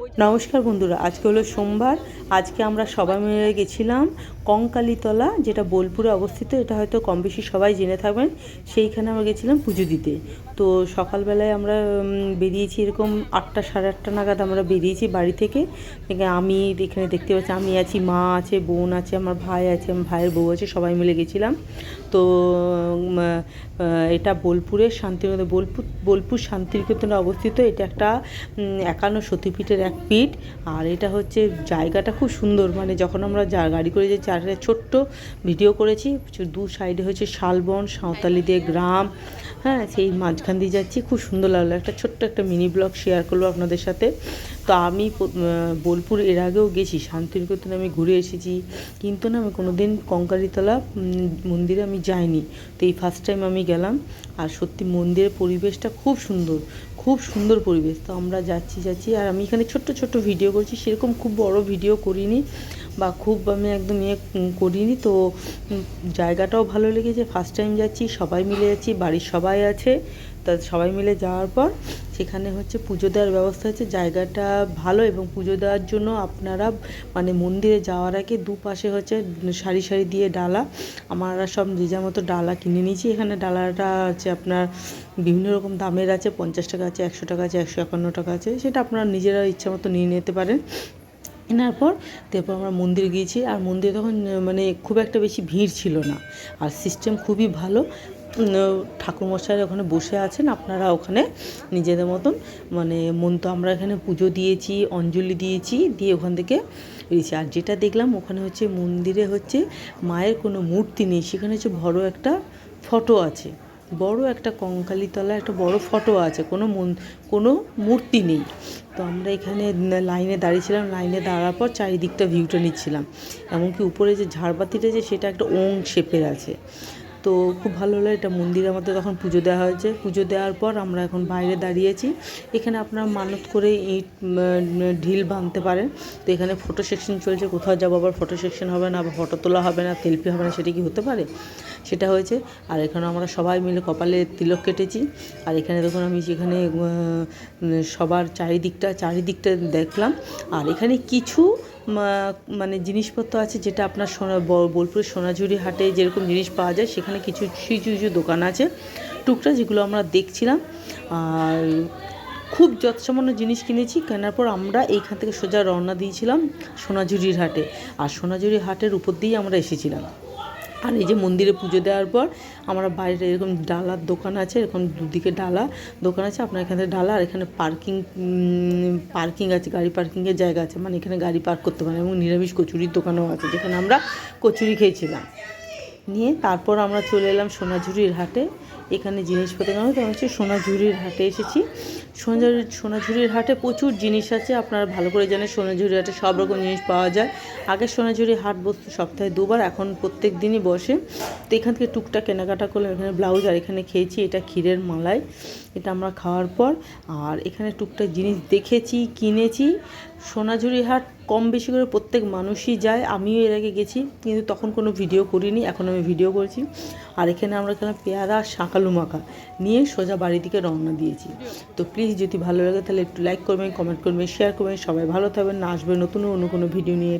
নমস্কার বন্ধুরা, আজকে হলো সোমবার। আজকে আমরা সবাই মিলে গেছিলাম কঙ্কালীতলা, যেটা বোলপুরে অবস্থিত। এটা হয়তো কম বেশি সবাই জেনে থাকবেন। সেইখানে আমরা গেছিলাম পুজো দিতে। তো সকালবেলায় আমরা বেরিয়েছি এরকম আটটা, সাড়ে আটটা নাগাদ আমরা বেরিয়েছি বাড়ি থেকে। আমি এখানে দেখতে পাচ্ছি, আমি আছি, মা আছে, বোন আছে, আমার ভাই আছে, আমার ভাইয়ের বউ আছে, সবাই মিলে গেছিলাম। তো এটা বোলপুরের শান্তিনিকেতন, বোলপুর বোলপুর শান্তিনিকেতনে অবস্থিত। এটা একটা একান্ন সতীপীঠের এক পীঠ, আর এটা হচ্ছে জায়গাটা খুব সুন্দর। মানে যখন আমরা যা গাড়ি করে যে চারটে ছোট্ট ভিডিও করেছি দু সাইডে হচ্ছে শালবন সাঁওতালিদের গ্রাম হ্যাঁ সেই মাঝখান দিয়ে যাচ্ছি, খুব সুন্দর লাগল। একটা ছোট্ট একটা মিনি ব্লগ শেয়ার করব আপনাদের সাথে। তো আমি বোলপুর এর আগেও গেছি, শান্তিনিকেতনে আমি ঘুরে এসেছি। কিন্তু না, আমি কোনো দিন কঙ্কালীতলা মন্দিরে আমি যাইনি। তো এই ফার্স্ট টাইম আমি গেলাম, আর সত্যি মন্দিরের পরিবেশটা খুব সুন্দর খুব সুন্দর পরিবেশ। তো আমরা যাচ্ছি যাচ্ছি, আর আমি এখানে ছোট্ট ছোট্ট ভিডিও করছি, সেরকম খুব বড় ভিডিও করিনি বা খুব আমি একদম ইয়ে করিনি। তো জায়গাটাও ভালো লেগেছে ফার্স্ট টাইম যাচ্ছি, সবাই মিলে যাচ্ছি, বাড়ির সবাই আছে, তা সবাই মিলে যাওয়ার পর সেখানে হচ্ছে পুজো দেওয়ার ব্যবস্থা আছে জায়গাটা ভালো এবং পুজো দেওয়ার জন্য আপনারা মানে মন্দিরে যাওয়ার আগে দুপাশে হচ্ছে সারি সারি দিয়ে ডালা। আমরা সব যে যার মতো ডালা কিনে নিয়েছি। এখানে ডালাটা আছে আপনার বিভিন্ন রকম দামের আছে। পঞ্চাশ টাকা আছে, একশো টাকা আছে, একশো একান্ন টাকা আছে। সেটা আপনারা নিজেরা ইচ্ছা মতো নিয়ে নিতে পারেন। কেনার পর তারপর আমরা মন্দির গিয়েছি। আর মন্দিরে তখন মানে খুব একটা বেশি ভিড় ছিল না। আর সিস্টেম খুবই ভালো। ঠাকুরমশাই ওখানে বসে আছেন। আপনারা ওখানে নিজেদের মতন মানে মন তো আমরা এখানে পুজো দিয়েছি, অঞ্জলি দিয়েছি, দিয়ে ওখান থেকে বেরিয়েছি আর যেটা দেখলাম ওখানে হচ্ছে মন্দিরে হচ্ছে মায়ের কোনো মূর্তি নেই। সেখানে হচ্ছে বড় একটা ফটো আছে। বড় একটা কঙ্কালীতলা একটা বড় ফটো আছে, কোনো মন, কোনো মূর্তি নেই। তো আমরা এখানে লাইনে দাঁড়িয়েছিলাম, লাইনে দাঁড়ার পর চারিদিকটা ভিউটা নিচ্ছিলাম। এমনকি উপরে যে ঝাড়বাতিটা যে সেটা একটা ওং শেপের আছে। তো খুব ভালো হলো, এটা মন্দিরে আমাদের তখন পুজো দেওয়া হয়েছে। পুজো দেওয়ার পর আমরা এখন বাইরে দাঁড়িয়েছি। এখানে আপনারা মানত করে ইট ঢিল বাঁধতে পারেন। তো এখানে ফটো সেকশন চলছে, কোথাও যাব আবার ফটো সেকশন হবে না বা ফটো তোলা হবে না সেলফি হবে না, সেটা কি হতে পারে? সেটা হয়েছে। আর এখানে আমরা সবাই মিলে কপালে তিলক কেটেছি। আর এখানে দেখুন আমি যেখানে সবার চারিদিকটা চারিদিকটা দেখলাম। আর এখানে কিছু মানে জিনিসপত্র আছে যেটা আপনার সোনা বোলপুরের সোনাঝুরি হাটে যেরকম জিনিস পাওয়া যায়, সেখানে কিছু কিছু কিছু দোকান আছে। টুকটা যেগুলো আমরা দেখছিলাম, আর খুব যৎসামান্য জিনিস কিনেছি। কেনার পর আমরা এইখান থেকে সোজা রওনা দিয়েছিলাম সোনাঝুরির হাটে। আর সোনাঝুরি হাটের উপর দিয়েই আমরা এসেছিলাম। আর এই যে মন্দিরে পুজো দেওয়ার পর আমার বাইরে এরকম ডালার দোকান আছে, এরকম দুদিকে ডালা দোকান আছে, আপনার এখানে ডালা আর এখানে পার্কিং পার্কিং আছে, গাড়ি পার্কিংয়ের জায়গা আছে মানে এখানে গাড়ি পার্ক করতে পারেন এবং নিরামিষ কচুরির দোকানও আছে যেখানে আমরা কচুরি খেয়েছিলাম। নিয়ে তারপর আমরা চলে এলাম সোনাঝুরির হাটে। এখানে জিনিসপত্র কেন তো হচ্ছে সোনাঝুরির হাটে এসেছি। সোনাঝুরি, সোনাঝুরির হাটে প্রচুর জিনিস আছে, আপনারা ভালো করে জানেন সোনাঝুরির হাটে সব রকম জিনিস পাওয়া যায়। আগে সোনাঝুরি হাট বসতো সপ্তাহে দুবার, এখন প্রত্যেক দিনই বসে। তো এখান থেকে টুকটাক কেনাকাটা করলাম, এখানে ব্লাউজ আর এখানে খেয়েছি, এটা ক্ষীরের মালাই, এটা আমরা খাওয়ার পর। আর এখানে টুকটাক জিনিস দেখেছি, কিনেছি। সোনাঝুরি হাট কম বেশি করে প্রত্যেক মানুষই যায়, আমিও এর আগে গেছি, কিন্তু তখন কোনো ভিডিও করিনি, এখন আমি ভিডিও করছি। আর এখানে আমরা খেলাম পেয়ারা শাঁকালু মাখা। নিয়ে সোজা বাড়ি থেকে রওনা দিয়েছি। তো প্লিজ যদি ভালো লাগে তাহলে একটু লাইক করবেন কমেন্ট করবেন শেয়ার করবেন। সবাই ভালো থাকবেন। না আসবে নতুন অন্য কোনো ভিডিও নিয়ে।